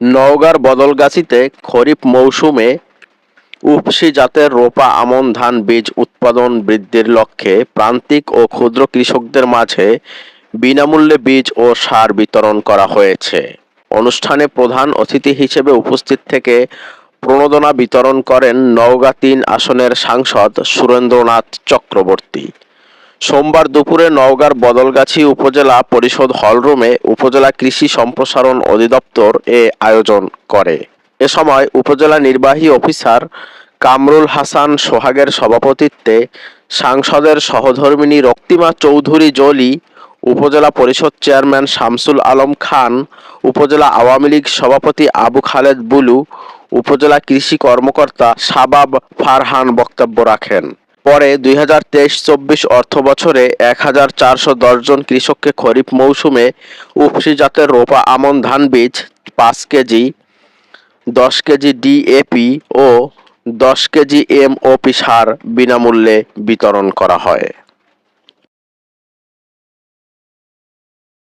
নওগাঁর বদলগাছিতে খরিফ মৌসুমে উফশী জাতের রোপা, আমন, ধান, বীজ উৎপাদন বৃদ্ধির লক্ষ্যে প্রান্তিক ও ক্ষুদ্র কৃষকদের মাঝে বিনামূল্যে বীজ ও সার বিতরণ করা হয়েছে। অনুষ্ঠানে প্রধান অতিথি হিসেবে উপস্থিত থেকে প্রণোদনা বিতরণ করেন নওগাঁ তিন আসনের সাংসদ সুরেন্দ্রনাথ চক্রবর্তী। সোমবার দুপুরে নওগাঁর বদলগাছি উপজেলা পরিষদ হলরুমে উপজেলা কৃষি সম্প্রসারণ অধিদপ্তর এ আয়োজন করে। এ সময় উপজেলা নির্বাহী অফিসার কামরুল হাসান সোহাগের সভাপতিত্বে সাংসদের সহধর্মিণী রক্তিমা চৌধুরী জলি, উপজেলা পরিষদ চেয়ারম্যান শামসুল আলম খান, উপজেলা আওয়ামী লীগ সভাপতি আবু খালেদ বুলু, উপজেলা কৃষি কর্মকর্তা শাবাব ফারহান বক্তব্য রাখেন। পরে দুই হাজার তেইশ চব্বিশ অর্থ বছরে এক হাজার চারশো জন কৃষককে খরিফ মৌসুমে উপসি জাতের রোপা আমন ধান বীজ, পাঁচ কেজি, দশ কেজি ডিএপি ও দশ কেজি এমওপি সার বিনামূল্যে বিতরণ করা হয়।